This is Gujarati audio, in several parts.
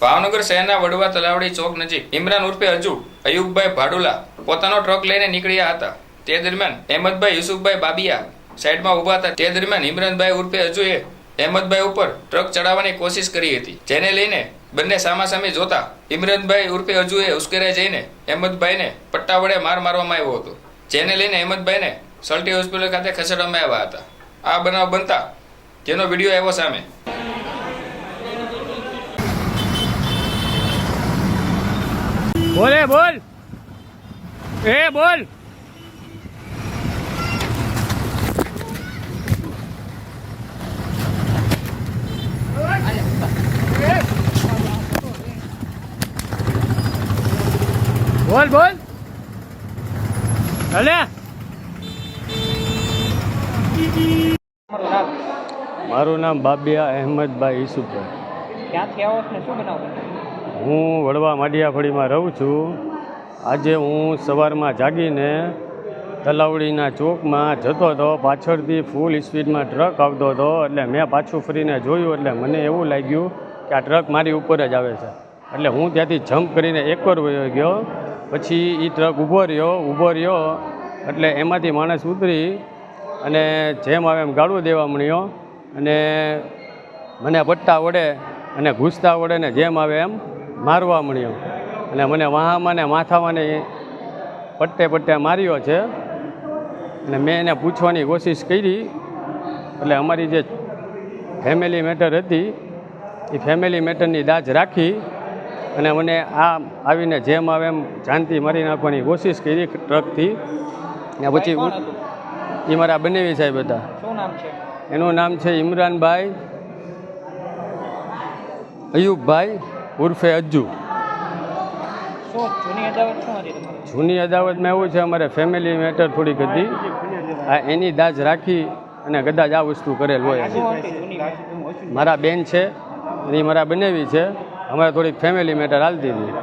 ભાવનગર શહેરના વડવા તલાવડી ચોક નજીક ઇમરાન ઉર્ફે અજુ, અયુબભાઈ ભાડુલા પોતાનો ટ્રક લઈને નીકળ્યા હતા. તે દરમિયાન અહેમદભાઈ યુસુફભાઈ બાબિયા સાઈડમાં ઊભા હતા. તે દરમિયાન ઇમરાનભાઈ ઉર્ફે અજુએ અહેમદભાઈ ઉપર ટ્રક ચડાવવાની કોશિશ કરી હતી, જેને લઈને બંને સામાસામે જોતા ઇમરાનભાઈ ઉર્ફે અજુએ ઉશ્કેરાઈ જઈને અહેમદભાઈને પટ્ટા વડે માર મારવામાં આવ્યો હતો, જેને લઈને અહેમદભાઈને સલ્ટી હોસ્પિટલ ખાતે ખસેડવામાં આવ્યા હતા. આ બનાવ બનતા જેનો વીડિયો આવ્યો સામે. બોલે બોલ એ બોલ બોલ બોલ હલે મારું નામ બાબિયા અહેમદભાઈ ઈસુફભાઈ. ક્યાંથી આવો છો? ને શું બનાવો? હું વડવા માડિયાફળીમાં રહું છું. આજે હું સવારમાં જાગીને તલાવડીના ચોકમાં જતો હતો. પાછળથી ફૂલ સ્પીડમાં ટ્રક આવતો હતો. એટલે મેં પાછું ફરીને જોયું. એટલે મને એવું લાગ્યું કે આ ટ્રક મારી ઉપર જ આવે છે. એટલે હું ત્યાંથી જમ્પ કરીને એકવાર વયો ગયો. પછી એ ટ્રક ઊભો રહ્યો ઊભો રહ્યો. એટલે એમાંથી માણસ ઉતરી અને જેમ આવે એમ ગાળું દેવા મળ્યો અને મને પટ્ટા વડે અને ઘૂસતા વડે ને જેમ આવે એમ મારવા મળ્યો. અને મને વાહામાં ને માથામાં ને પટ્ટે પટ્ટે માર્યો છે. અને મેં એને પૂછવાની કોશિશ કરી. એટલે અમારી જે ફેમિલી મેટર હતી એ ફેમિલી મેટરની દાજ રાખી. અને મને આ આવીને જેમ આવે એમ જાનથી મારી નાખવાની કોશિશ કરી ટ્રકથી. ને પછી? એ મારા બનેવી સાહેબ હતા. એનું નામ છે ઇમરાનભાઈ. અયુબભાઈ. ઉર્ફે અજ્જુ. જૂની અદાવતમાં એવું છે અમારે ફેમિલી મેટર થોડીક હતી. આ એની દાજ રાખી અને કદાચ આ વસ્તુ કરેલ હોય. મારા બેન છે એ મારા બનેવી છે. અમારે થોડીક ફેમિલી મેટર હાલતી હતી.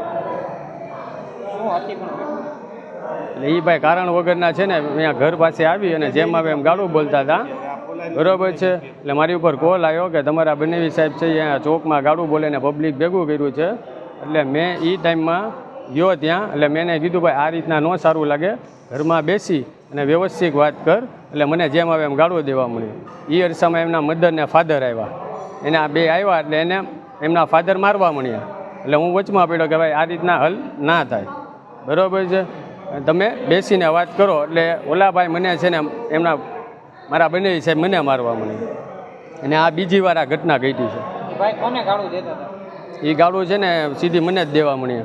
એટલે એ ભાઈ કારણ વગરના છે ને અહીંયા ઘર પાસે આવી અને જેમ આવે એમ ગાળું બોલતા હતા. બરોબર છે. એટલે મારી ઉપર કોલ આવ્યો કે તમારા બનેવી સાહેબ છે અહીંયા ચોકમાં ગાળું બોલે ને પબ્લિક ભેગું કર્યું છે. એટલે મેં એ ટાઈમમાં ગયો ત્યાં. એટલે મેં એને કીધું, ભાઈ, આ રીતના ન સારું લાગે. ઘરમાં બેસી અને વ્યવસ્થિત વાત કર. એટલે મને જેમ આવે એમ ગાળો દેવા મળ્યું એ અરસામાં એમના મધરને ફાધર આવ્યા. એના બે આવ્યા એટલે એને એમના ફાધર મારવા મળ્યા. એટલે હું વચમાં પડ્યો કે, ભાઈ, આ રીતના હલ ના થાય. બરાબર છે. તમે બેસીને વાત કરો. એટલે ઓલા ભાઈ મને છે ને એમના મારા બંને સાહેબ મને મારવા મને અને આ બીજી વાર આ ઘટના ઘટી છે. એ ગાળું છે ને સીધી મને જ દેવા મળી.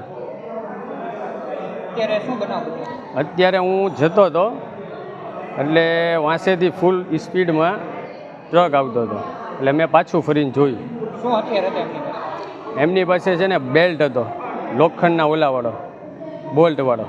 અત્યારે હું જતો હતો એટલે વાંસેથી ફૂલ સ્પીડમાં ટ્રક આવતો હતો. એટલે મેં પાછું ફરીને જોયું. એમની પાસે? છે ને બેલ્ટ હતો લોખંડના ઓલાવાળો બોલ્ટવાળો.